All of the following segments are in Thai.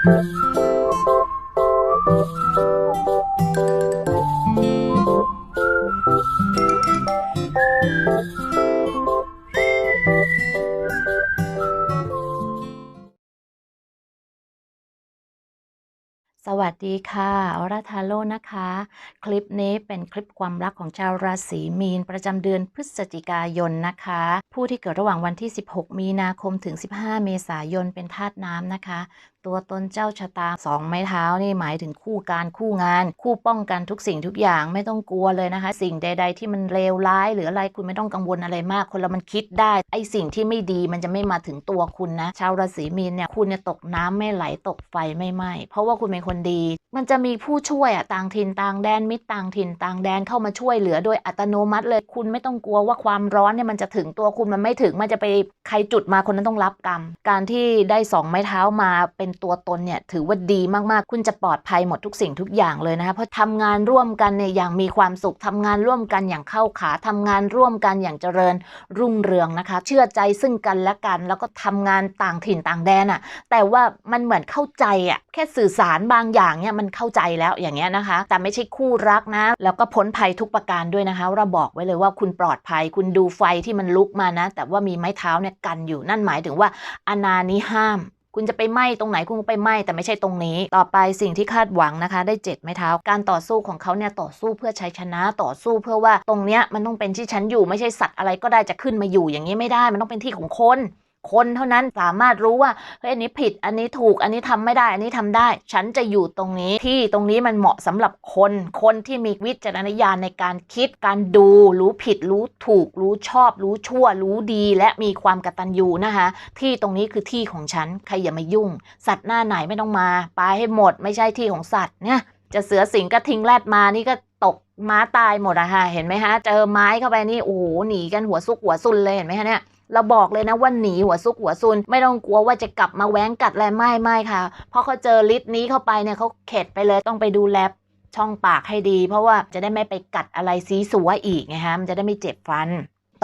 สวัสดีค่ะอรทาโร่นะคะ คลิปนี้เป็นคลิปความรักของชาวราศีมีน ประจำเดือนพฤศจิกายนนะคะ ผู้ที่เกิดระหว่างวันที่ 16 มีนาคมถึง 15 เมษายนเป็นธาตุน้ำนะคะ ตัวตนเจ้าชะตาสองไม้เท้านี่หมายถึงคู่การคู่งาน คู่ป้องกันทุกสิ่งทุกอย่างไม่ต้องกลัวเลยนะคะ สิ่งใด ๆ ที่มันเลวร้ายหรืออะไรคุณไม่ต้องกังวลอะไรมาก คนเรามันคิดได้ไอสิ่งที่ไม่ดีมันจะไม่มาถึงตัวคุณนะ ชาวราศีมีนเนี่ยคุณเนี่ยตกน้ำไม่ไหลตกไฟไม่ไหม้เพราะว่าคุณเป็นคนดี มันจะมีผู้ช่วยอะต่างถิ่นต่างแดนมิตรต่างถิ่นต่างแดนเข้ามาช่วยเหลือโดยอัตโนมัติเลยคุณไม่ต้องกลัวว่าความร้อนเนี่ยมันจะถึงตัวคุณมันไม่ถึงมันจะไปใครจุดมาคนนั้นต้องรับกรรม การที่ได้สองไม้เท้ามาเป็นตัวตนเนี่ยถือว่าดีมากๆ คุณจะปลอดภัยหมดทุกสิ่งทุกอย่างเลยนะคะเพราะทำงานร่วมกันเนี่ยอย่างมีความสุขทำงานร่วมกันอย่างเข้าขาทำงานร่วมกันอย่างเจริญรุ่งเรืองนะคะ เชื่อใจซึ่งกันและกัน แล้วก็ทำงานต่างถิ่นต่างแดนอะแต่ว่ามันเหมือนเข้าใจอะแค่สื่อสารบางอย่างเนี่ยมันเข้าใจแล้วอย่างเงี้ยนะคะ แต่ไม่ใช่คู่รักนะ แล้วก็พ้นภัยทุกประการด้วยนะคะเราบอกไว้เลยว่าคุณปลอดภัย คุณดูไฟที่มันลุกมานะ แต่ว่ามีไม้เท้าเนี่ยกันอยู่นั่นหมายถึงว่าอนานี้ห้าม คุณจะไปไหม้ตรงไหนคุณก็ไปไหม้แต่ไม่ใช่ตรงนี้ ต่อไปสิ่งที่คาดหวังนะคะ ได้เจ็ดไม้เท้า การต่อสู้ของเขาเนี่ยต่อสู้เพื่อชัยชนะต่อสู้เพื่อว่าตรงเนี้ยมันต้องเป็นที่ฉันอยู่ไม่ใช่สัตว์อะไรก็ได้จะขึ้นมาอยู่อย่างนี้ไม่ได้ มันต้องเป็นที่ของคน คนเท่านั้นสามารถรู้ว่าเฮ้ยอันนี้ผิดอันนี้ถูกอันนี้ทำไม่ได้ อันนี้ทำได้ ฉันจะอยู่ตรงนี้ที่ตรงนี้มันเหมาะสำหรับคน คนที่มีวิจารณญาณในการคิดการดู รู้ผิดรู้ถูก รู้ชอบ รู้ชั่ว รู้ดี และมีความกตัญญูนะคะ ที่ตรงนี้คือที่ของฉันใครอย่ามายุ่ง สัตว์หน้าไหนไม่ต้องมาไปให้หมด ไม่ใช่ที่ของสัตว์เนี่ยจะเสือสิงกระทิงแรดมานี่ก็ตกม้าตายหมดอะค่ะเห็นไหมคะเจอไม้เข้าไปนี่โอ้โหหนีกันหัวซุกหัวซุนเลยเห็นไหมคะเนี่ย เราบอกเลยนะว่าหนีหัวซุกหัวซุน ไม่ต้องกลัวว่าจะกลับมาแหว้งกัดอะไรไม่ไม่ค่ะ เพราะเขาเจอฤทธิ์นี้เข้าไปเนี่ยเขาเข็ดไปเลยต้องไปดูแลช่องปากให้ดี เพราะว่าจะได้ไม่ไปกัดอะไรซีสัวอีกไงฮะมันจะได้ไม่เจ็บฟัน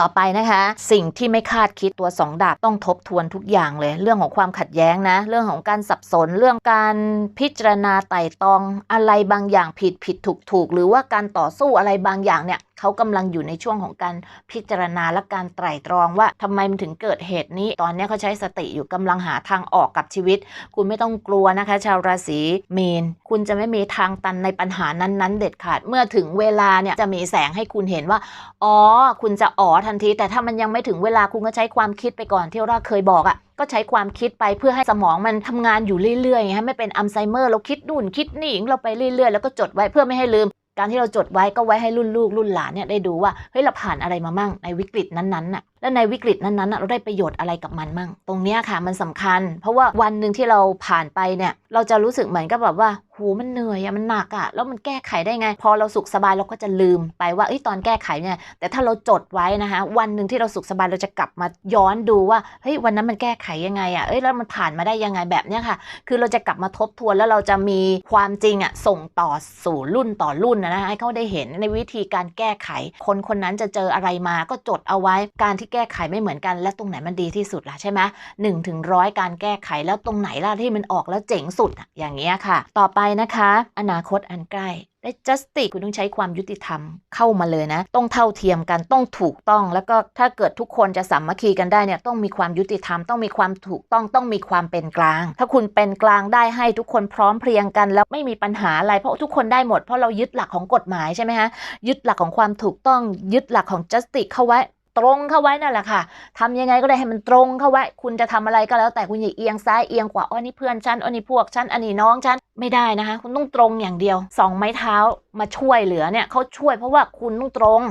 ต่อไปนะคะ สิ่งที่ไม่คาดคิดตัวสองดาบต้องทบทวนทุกอย่างเลย เรื่องของความขัดแย้งนะ เรื่องของการสับสนเรื่องการพิจารณาไต่ตองอะไรบางอย่างผิดผิดถูกถูกหรือว่าการต่อสู้อะไรบางอย่างเนี่ยเขากำลังอยู่ในช่วงของการพิจารณาและการไตร่ตรองว่าทำไมมันถึงเกิดเหตุนี้ ตอนนี้เขาใช้สติอยู่กำลังหาทางออกกับชีวิต คุณไม่ต้องกลัวนะคะ ชาวราศีมีนคุณจะไม่มีทางตันในปัญหานั้นๆ เด็ดขาด เมื่อถึงเวลาเนี่ยจะมีแสงให้คุณเห็นว่า อ๋อ คุณจะอ๋อทันที แต่ถ้ามันยังไม่ถึงเวลาคุณก็ใช้ความคิดไปก่อนที่เราเคยบอกอะ่ะก็ใช้ความคิดไปเพื่อให้สมองมันทำงานอยู่เรื่อยๆไงไม่เป็นอัลไซเมอร์เราคิดนู่นคิดนี่เราไปเรื่อยๆ แล้วก็จดไว้เพื่อไม่ให้ลืม การที่เราจดไว้ก็ไว้ให้รุ่นลูกรุ่นหลานเนี่ยได้ดูว่าเฮ้ยเราผ่านอะไรมามั่งในวิกฤตนั้นๆน่ะ และในวิกฤตนั้นๆเราได้ประโยชน์อะไรกับมันมั่ง ตรงนี้ค่ะมันสำคัญ เพราะว่าวันหนึ่งที่เราผ่านไปเนี่ยเราจะรู้สึกเหมือนกับแบบว่าโหมันเหนื่อยอะมันหนักอะแล้วมันแก้ไขได้ไง พอเราสุขสบายเราก็จะลืมไปว่าเอ้ยตอนแก้ไขเนี่ยแต่ถ้าเราจดไว้นะคะวันหนึ่งที่เราสุขสบายเราจะกลับมาย้อนดูว่าเฮ้ยวันนั้นมันแก้ไขยังไงอะเอ้ยแล้วมันผ่านมาได้ยังไงแบบเนี้ยค่ะ คือเราจะกลับมาทบทวนแล้วเราจะมีความจริงอะส่งต่อสู่รุ่นต่อรุ่นนะนะคะให้เขาได้เห็นในวิธีการแก้ไข คนคนนั้นจะเจออะไรมาก็จดเอาไว้การที่แก้ไขไม่เหมือนกัน และตรงไหนมันดีที่สุดล่ะใช่ไหมหนึ่งถึงร้อยการแก้ไขแล้วตรงไหนล่ะที่มันออกแล้วเจ๋งสุดอย่างเงี้ยค่ะ ต่อไปนะคะ อนาคตอันใกล้ได้ justice คุณต้องใช้ความยุติธรรมเข้ามาเลยนะ ต้องเท่าเทียมกันต้องถูกต้อง แล้วก็ถ้าเกิดทุกคนจะสามัคคีกันได้เนี่ยต้องมีความยุติธรรมต้องมีความถูกต้องต้องมีความเป็นกลาง ถ้าคุณเป็นกลางได้ให้ทุกคนพร้อมเพรียงกัน แล้วไม่มีปัญหาอะไรเพราะทุกคนได้หมดเพราะเรายึดหลักของกฎหมายใช่ไหมฮะยึดหลักของความถูกต้องยึดหลักของ justice เข้าไว้ ตรงเข้าไว้นั่นแหละค่ะทำยังไงก็ได้ให้มันตรงเข้าไว้ คุณจะทำอะไรก็แล้วแต่คุณอย่าเอียงซ้ายเอียงขวาอ้อนี่เพื่อนฉันอ้อนี่พวกฉันอันนี้น้องฉันไม่ได้นะคะ คุณต้องตรงอย่างเดียวสองไม้เท้ามาช่วยเหลือเนี่ยเขาช่วยเพราะว่าคุณต้องตรง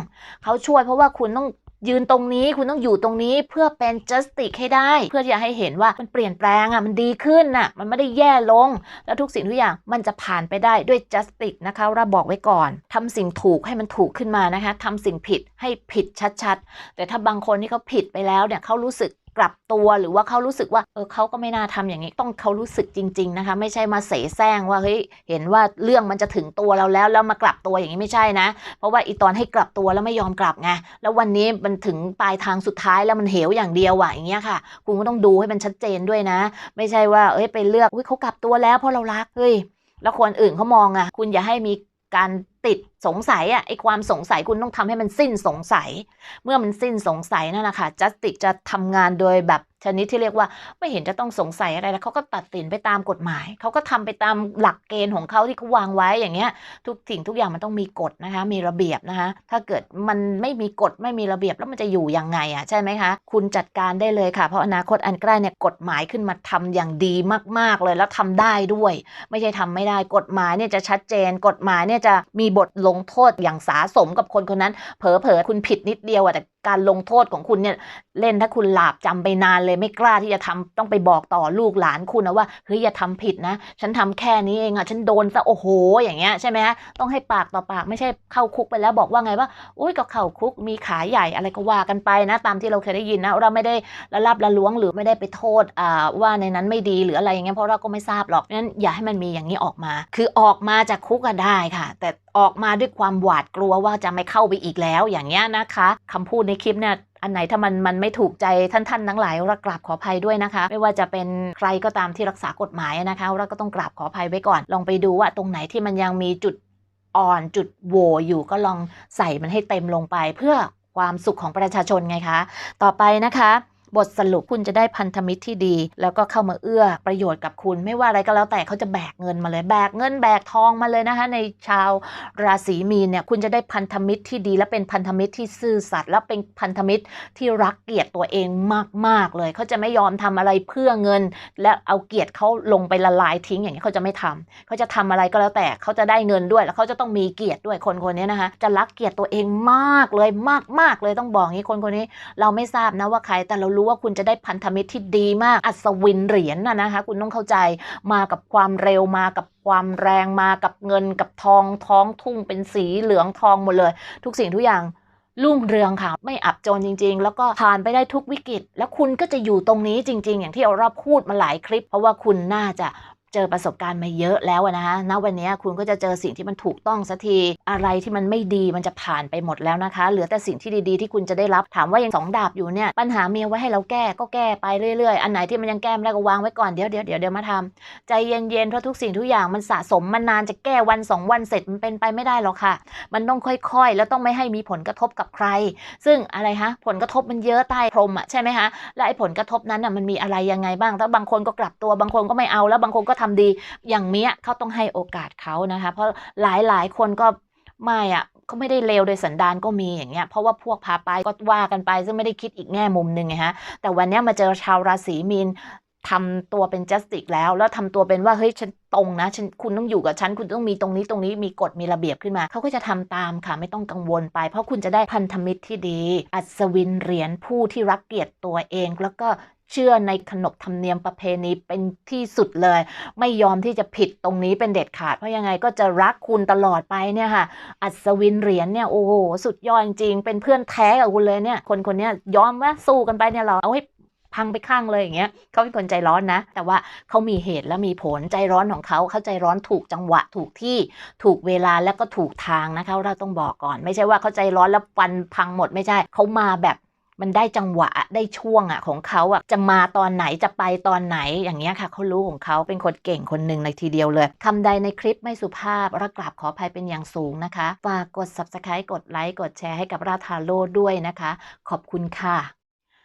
เขาช่วยเพราะว่าคุณต้อง ยืนตรงนี้คุณต้องอยู่ตรงนี้เพื่อเป็น justice ให้ได้ เพื่อที่จะให้เห็นว่ามันเปลี่ยนแปลงอะมันดีขึ้นน่ะมันไม่ได้แย่ลง แล้วทุกสิ่งทุกอย่างมันจะผ่านไปได้ด้วย justice นะคะเราบอกไว้ก่อนทำสิ่งถูกให้มันถูกขึ้นมานะคะทำสิ่งผิดให้ผิดชัดๆ แต่ถ้าบางคนที่เขาผิดไปแล้วเนี่ยเขารู้สึก กลับตัวหรือว่าเขารู้สึกว่าเออเขาก็ไม่น่าทำอย่างนี้ต้องเขารู้สึกจริง ๆ นะคะ ไม่ใช่มาเสแสร้งว่าเฮ้ยเห็นว่าเรื่องมันจะถึงตัวเราแล้วแล้วมากลับตัวอย่างนี้ไม่ใช่นะ เพราะว่าอีตอนให้กลับตัวแล้วไม่ยอมกลับไงแล้ววันนี้มันถึงปลายทางสุดท้ายแล้วมันเหวอย่างเดียวอะอย่างเงี้ยค่ะ คุณก็ต้องดูให้มันชัดเจนด้วยนะ ไม่ใช่ว่าเอ้ยไปเลือกอุ้ยเขากลับตัวแล้วเพราะเรารักเฮ้ยแล้วคนอื่นเขามองอะคุณอย่าให้มี การติดสงสัยอะไอความสงสัยคุณต้องทำให้มันสิ้นสงสัย เมื่อมันสิ้นสงสัยนั่นแหละค่ะจัสติกจะทำงานโดยแบบ ชนิดที่เรียกว่าไม่เห็นจะต้องสงสัยอะไรแล้วเขาก็ตัดสินไปตามกฎหมาย เขาก็ทำไปตามหลักเกณฑ์ของเขาที่เขาวางไว้อย่างเงี้ย ทุกสิ่งทุกอย่างมันต้องมีกฎนะคะ มีระเบียบนะคะ ถ้าเกิดมันไม่มีกฎไม่มีระเบียบแล้วมันจะอยู่ยังไงอะใช่ไหมคะ คุณจัดการได้เลยค่ะ เพราะอนาคตอันใกล้เนี่ยกฎหมายขึ้นมาทำอย่างดีมากๆเลยแล้วทำได้ด้วย ไม่ใช่ทำไม่ได้กฎหมายเนี่ยจะชัดเจน กฎหมายเนี่ยจะมีบทลงโทษอย่างสาสมกับคนคนนั้น เผลอๆคุณผิดนิดเดียวอะแต่ การลงโทษของคุณเนี่ยเล่นถ้าคุณหลาบจำไปนานเลยไม่กล้าที่จะทำต้องไปบอกต่อลูกหลานคุณนะว่าเฮ้ยอย่าทำผิดนะ ฉันทำแค่นี้เองอะฉันโดนซะโอ้โห อย่างเงี้ยใช่ไหมฮะต้องให้ปากต่อปากไม่ใช่เข้าคุกไปแล้วบอกว่าไงว่าอุ้ยก็เข้าคุกมีขาใหญ่อะไรก็ว่ากันไปนะ ตามที่เราเคยได้ยินนะเราไม่ได้ละลับละล้วงหรือไม่ได้ไปโทษอ่าว่าในนั้นไม่ดีหรืออะไรอย่างเงี้ยเพราะเราก็ไม่ทราบหรอกนั้นอย่าให้มันมีอย่างนี้ออกมา คือออกมาจากคุกก็ได้ค่ะ แต่ ออกมาด้วยความหวาดกลัวว่าจะไม่เข้าไปอีกแล้วอย่างเงี้ยนะคะคำพูดในคลิปเนี่ยอันไหนถ้ามันมันไม่ถูกใจท่านๆทั้งหลายเรากราบขออภัยด้วยนะคะ ไม่ว่าจะเป็นใครก็ตามที่รักษากฎหมายนะคะเราก็ต้องกราบขออภัยไว้ก่อน ลองไปดูว่าตรงไหนที่มันยังมีจุดอ่อนจุดโหวอยู่ก็ลองใส่มันให้เต็มลงไป เพื่อความสุขของประชาชนไงคะ ต่อไปนะคะ บทสรุปคุณจะได้พันธมิตรที่ดี แล้วก็เข้ามาเอื้อประโยชน์กับคุณ ไม่ว่าอะไรก็แล้วแต่เขาจะแบกเงินมาเลยแบกเงินแบกทองมาเลยนะคะ ในชาวราศีมีนเนี่ยคุณจะได้พันธมิตรที่ดี และเป็นพันธมิตรที่ซื่อสัตย์และเป็นพันธมิตรที่รักเกียรติตัวเองมาก ๆ เลย เขาจะไม่ยอมทำอะไรเพื่อเงิน และเอาเกียรติเขาลงไปละลายทิ้งอย่างนี้เขาจะไม่ทำเขาจะทำอะไรก็แล้วแต่เขาจะได้เงินด้วยแล้วเขาจะต้องมีเกียรติด้วยคนคนนี้นะคะจะรักเกียรติตัวเองมากเลยมากๆเลยต้องบอกงี้คนคนนี้ เราไม่ทราบนะว่าใครแต่เรารู้ว่าคุณจะได้พันธมิตรที่ดีมาก อัศวินเหรียญน่ะนะคะ คุณต้องเข้าใจมากับความเร็วมากับความแรงมากับเงินกับทองท้องทุ่งเป็นสีเหลืองทองหมดเลย ทุกสิ่งทุกอย่างรุ่งเรืองค่ะ ไม่อับจนจริง ๆ แล้วก็ผ่านไปได้ทุกวิกฤต แล้วคุณก็จะอยู่ตรงนี้จริง ๆ อย่างที่เราพูดมาหลายคลิป เพราะว่าคุณน่าจะ เจอประสบการณ์มาเยอะแล้วนะคะณวันนี้คุณก็จะเจอสิ่งที่มันถูกต้องสักที อะไรที่มันไม่ดีมันจะผ่านไปหมดแล้วนะคะ เหลือแต่สิ่งที่ดีๆ ที่คุณจะได้รับถามว่ายังสองดาบอยู่เนี่ยปัญหามีเอาไว้ให้เราแก้ก็แก้ไปเรื่อยๆ อันไหนที่มันยังแก้ไม่ได้ก็วางไว้ก่อนเดี๋ยวเดี๋ยวเดี๋ยวเดี๋ยวมาทำใจเย็นๆเพราะทุกสิ่งทุกอย่างมันสะสมมานานจะแก้วันสองวันเสร็จมันเป็นไปไม่ได้หรอกค่ะ มันต้องค่อยๆ แล้วต้องไม่ให้มีผลกระทบกับใคร ซึ่งอะไรฮะผลกระทบมันเยอะใต้พรมอะใช่ไหมคะและไอ้ผลกระทบนั้นน่ะมันมีอะไรยังไงบ้างถ้าบางคนก็กลับตัวบางคนก็ไม่เอาแล้วบางคนก็ทำดี อย่างเนี้ยเขาต้องให้โอกาสเขานะคะ เพราะหลายหลายๆคนก็ไม่อะเขาไม่ได้เลวโดยสันดานก็มีอย่างเงี้ยเพราะว่าพวกพาไปก็ว่ากันไป ซึ่งไม่ได้คิดอีกแง่มุมหนึ่งไงฮะแต่วันเนี้ยมาเจอชาวราศีมีนทำตัวเป็น justice แล้ว แล้วทำตัวเป็นว่าเฮ้ยฉันตรงนะฉันคุณต้องอยู่กับฉันคุณต้องมีตรงนี้ตรงนี้มีกฎมีระเบียบขึ้นมาเขาก็จะทำตามค่ะไม่ต้องกังวลไป เพราะคุณจะได้พันธมิตรที่ดี อัศวินเหรียญผู้ที่รักเกียรติตัวเอง แล้วก็ เชื่อในขนบธรรมเนียมประเพณีเป็นที่สุดเลย ไม่ยอมที่จะผิดตรงนี้เป็นเด็ดขาดเพราะยังไงก็จะรักคุณตลอดไปเนี่ยค่ะ อัศวินเหรียญเนี่ยโอ้โหสุดยอดจริงเป็นเพื่อนแท้กับคุณเลยเนี่ย คนคนนี้ยยอมว่าสู้กันไปเนี่ยเราเอาให้พังไปข้างเลยอย่างเงี้ยเขาเป็นคนใจร้อนนะ แต่ว่าเขามีเหตุและมีผลใจร้อนของเขาเขาใจร้อนถูกจังหวะถูกที่ถูกเวลาแล้วก็ถูกทางนะคะเราต้องบอกก่อน ไม่ใช่ว่าเขาใจร้อนแล้วฟันพังหมดไม่ใช่เขามาแบบ มันได้จังหวะได้ช่วงอะของเขาอะจะมาตอนไหนจะไปตอนไหนอย่างเงี้ยค่ะเขารู้ของเขาเป็นคนเก่งคนหนึ่งในทีเดียวเลยคำใดในคลิปไม่สุภาพระกราบขออภัยเป็นอย่างสูงนะคะฝากกด subscribe กดไลค์กดแชร์ให้กับราธาโลด้วยนะคะ ขอบคุณค่ะ